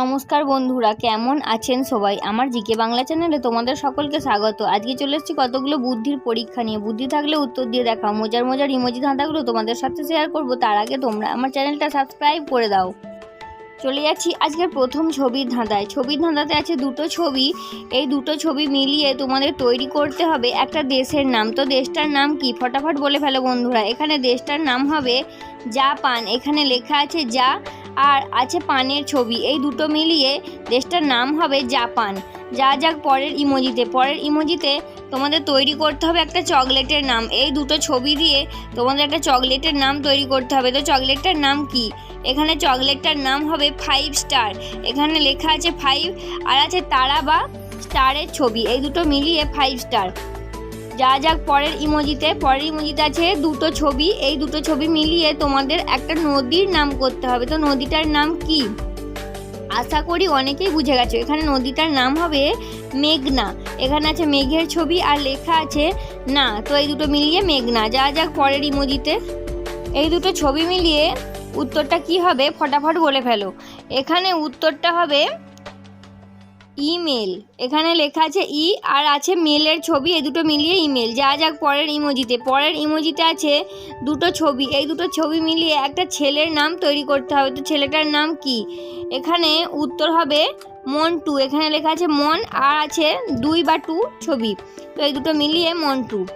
নমস্কার বন্ধুরা, কেমন আছেন সবাই? আমার জিকে বাংলা চ্যানেলে তোমাদের সকলকে স্বাগত। আজকে চলে এসেছি কতগুলো বুদ্ধির পরীক্ষা নিয়ে। বুদ্ধি থাকলে উত্তর দিয়ে দেখাও, মজার মজার ইমোজি ধাঁধাগুলো তোমাদের সাথে শেয়ার করব। তার আগে তোমরা আমার চ্যানেলটা সাবস্ক্রাইব করে দাও। চলে যাচ্ছি আজকের প্রথম ছবির ধাঁধায়। ছবির ধাঁধাতে আছে দুটো ছবি। এই দুটো ছবি মিলিয়ে তোমাদের তৈরি করতে হবে একটা দেশের নাম। তো দেশটার নাম কি? ফটাফট বলে ফেলো বন্ধুরা। এখানে দেশটার নাম হবে জাপান। এখানে লেখা আছে যা আর আছে পানের ছবি। এই দুটো মিলিয়ে দেশটার নাম হবে জাপান। যা যাক পরের ইমোজিতে। পরের ইমোজিতে তোমাদের তৈরি করতে হবে একটা চকলেটের নাম। এই দুটো ছবি দিয়ে তোমাদের একটা চকলেটের নাম তৈরি করতে হবে। তো চকলেটটার নাম কি? এখানে চকলেটটার নাম হবে ফাইভ স্টার। এখানে লেখা আছে ফাইভ আর আছে তারা বা স্টারের ছবি। এই দুটো মিলিয়ে ফাইভ স্টার। যা যাক পরের ইমোজিতে পরের ইমোজিতে আছে দুটো ছবি। এই দুটো ছবি মিলিয়ে তোমাদের একটা নদীর নাম করতে হবে। তো নদীটার নাম কি? আশা করি অনেকেই বুঝে গেছো। এখানে নদীটার নাম হবে মেঘনা। এখানে আছে মেঘের ছবি আর লেখা আছে না। তো এই দুটো মিলিয়ে মেঘনা। যা যাক পরের ইমোজিতে। এই দুটো ছবি মিলিয়ে উত্তরটা কি হবে? ফটাফট বলে ফেলো। এখানে উত্তরটা হবে ইমেল। এখানে লেখা আছে ই আর আছে মেলের ছবি এই দুটো মিলিয়ে ইমেল। যা যাক পরের ইমোজিতে। পরের ইমোজিতে আছে দুটো ছবি। এই দুটো ছবি মিলিয়ে একটা ছেলের নাম তৈরি করতে হবে। তো ছেলেটার নাম কি? এখানে উত্তর হবে মন্টু। এখানে লেখা আছে মন আর আছে দুই বা টু ছবি। তো এই দুটো মিলিয়ে মন্টু।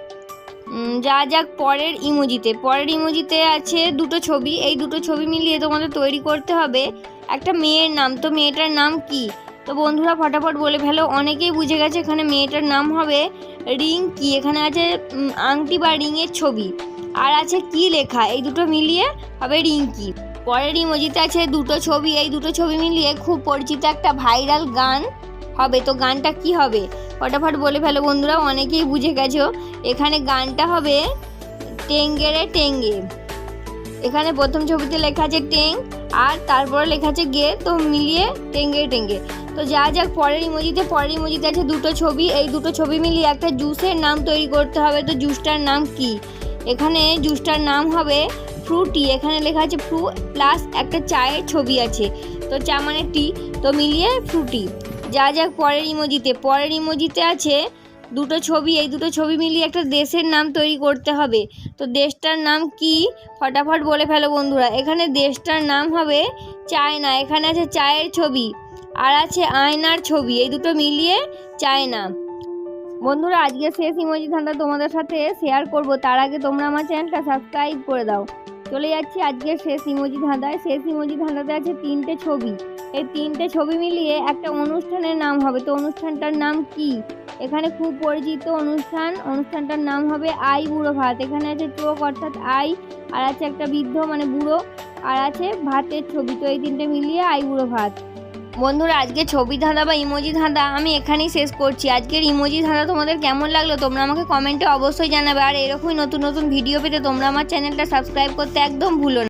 উম, যা যাক পরের ইমোজিতে। পরের ইমোজিতে আছে দুটো ছবি। এই দুটো ছবি মিলিয়ে তোমাদের তৈরি করতে হবে একটা মেয়ের নাম। তো মেয়েটার নাম কি? তো বন্ধুরা ফটাফট বলে ফেলো, অনেকেই বুঝে গেছে এখানে মেয়েটার নাম হবে রিঙ্কি এখানে আছে আংটি বা রিংয়ের ছবি। আর আছে কি লেখা? এই দুটো মিলিয়ে হবে রিঙ্কি পরের ইমোজিতে আছে দুটো ছবি, এই দুটো ছবি মিলিয়ে খুব পরিচিত একটা ভাইরাল গান হবে। তো গানটা কি হবে? ফটাফট বলে ফেলো বন্ধুরা, অনেকেই বুঝে গেছো। এখানে গানটা হবে টেঙ্গেরে টেঙ্গে। এখানে প্রথম ছবিতে লেখা আছে টেং আর তারপরে লেখা আছে গে, তো মিলিয়ে টেঙ্গে টেঙ্গে। তো যা যাক, পরের ইমোজিতে পরের ইমোজিতে আছে দুটো ছবি। এই দুটো ছবি মিলিয়ে একটা জুসের নাম তৈরি করতে হবে। তো জুসটার নাম কি? এখানে জুসটার নাম হবে ফ্রুটি। এখানে লেখা আছে ফ্রু প্লাস একটা চায়ের ছবি আছে। তো চা মানে টি। তো মিলিয়ে ফ্রুটি। যা যাক, পরের ইমোজিতে। পরের ইমোজিতে আছে দুটো ছবি, এই দুটো ছবি মিলিয়ে একটা দেশের নাম তৈরি করতে হবে। তো দেশটার নাম কি? ফটাফট বলে ফেলো বন্ধুরা। এখানে দেশটার নাম হবে চায়না। এখানে আছে চায়ের ছবি আর আছে আয়নার ছবি। এই দুটো মিলিয়ে চায়না। বন্ধুরা আজকে শেষ ইমোজি ধান্দা তোমাদের সাথে শেয়ার করব। তার আগে তোমরা আমার চ্যানেলটা সাবস্ক্রাইব করে দাও। চলে যাচ্ছি আজকে শেষ ইমোজি ধাঁধায়। শেষ ইমোজি ধাঁধাতে আছে তিনটে ছবি। এই তিনটে ছবি মিলিয়ে একটা অনুষ্ঠানের নাম হবে। তো অনুষ্ঠানটার নাম কি? এখানে খুব পরিচিত অনুষ্ঠান। অনুষ্ঠানটার নাম হবে আই বুড়ো ভাত। এখানে আছে চোখ, অর্থাৎ আই, আর আছে একটা বৃদ্ধ মানে বুড়ো, আর আছে ভাতের ছবি। তো এই তিনটে মিলিয়ে আই বুড়ো ভাত। বন্ধুরা, আজকে ছবি ধাঁধা বা ইমোজি ধাঁধা আমি এখানেই শেষ করছি। আজকের ইমোজি ধাঁধা তোমাদের কেমন লাগল তোমরা আমাকে কমেন্টে অবশ্যই জানাবে। আর এরকমই নতুন নতুন ভিডিও পেতে তোমরা আমার চ্যানেলটা সাবস্ক্রাইব করতে একদম ভুলো না।